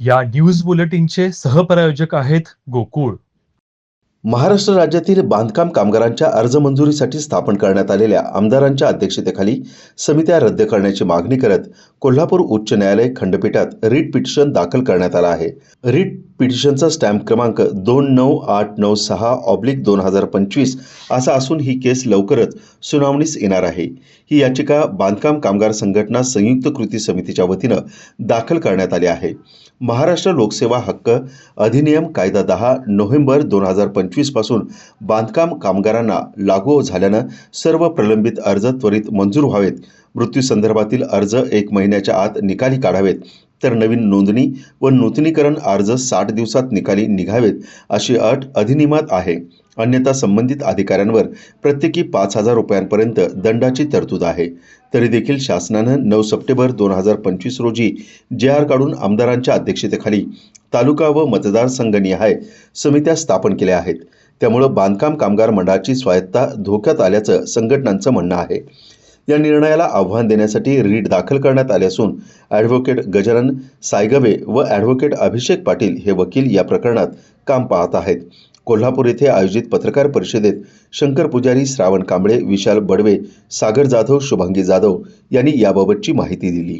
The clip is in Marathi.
या न्यूज बुलेटिनचे सहप्रायोजक आहेत गोकुळ. महाराष्ट्र राज्यातील बांधकाम कामगारांच्या अर्ज मंजुरीसाठी स्थापन करण्यात आलेल्या आमदारांच्या अध्यक्षतेखाली समित्या रद्द करण्याची मागणी करत कोल्हापूर उच्च न्यायालय खंडपीठात रिट पिटिशन दाखल करण्यात आला आहे. रिट पिटिशनचा स्टॅम्प क्रमांक दोन नऊ आठ नऊ सहा ऑब्लिक दोन हजार पंचवीस असा असून ही केस लवकरच सुनावणीस येणार आहे. ही याचिका बांधकाम कामगार संघटना संयुक्त कृती समितीच्या वतीनं दाखल करण्यात आली आहे. महाराष्ट्र लोकसेवा हक्क अधिनियम कायदा दहा नोव्हेंबर दोन हजार पंचवीसपासून बांधकाम कामगारांना लागू झाल्यानं सर्व प्रलंबित अर्ज त्वरित मंजूर व्हावेत. मृत्यूसंदर्भातील अर्ज एक महिन्याच्या आत निकाली काढावेत. तर नवीन नोंदणी व नूतनीकरण अर्ज साठ दिवसात निकाली निघावेत अशी अट अधिनियमात आहे. अन्यथा संबंधित अधिकाऱ्यांवर प्रत्येकी पाच हजार रुपयांपर्यंत दंडाची तरतूद आहे. तरी देखील शासनानं नऊ सप्टेंबर दोन हजार पंचवीस रोजी जे आर काढून आमदारांच्या अध्यक्षतेखाली तालुका व मतदारसंघनिहाय समित्या स्थापन केल्या आहेत. त्यामुळं बांधकाम कामगार मंडळाची स्वायत्ता धोक्यात आल्याचं संघटनांचं म्हणणं आहे. या निर्णयाला आव्हान देण्यासाठी रीट दाखल करण्यात आले असून ॲडव्होकेट गजानन सायगवे व ॲडव्होकेट अभिषेक पाटील हे वकील या प्रकरणात काम पाहत आहेत. कोल्हापूर येथे आयोजित पत्रकार परिषदेत शंकर पुजारी श्रावण कांबळे विशाल बडवे सागर जाधव शुभांगी जाधव यांनी याबाबतची माहिती दिली.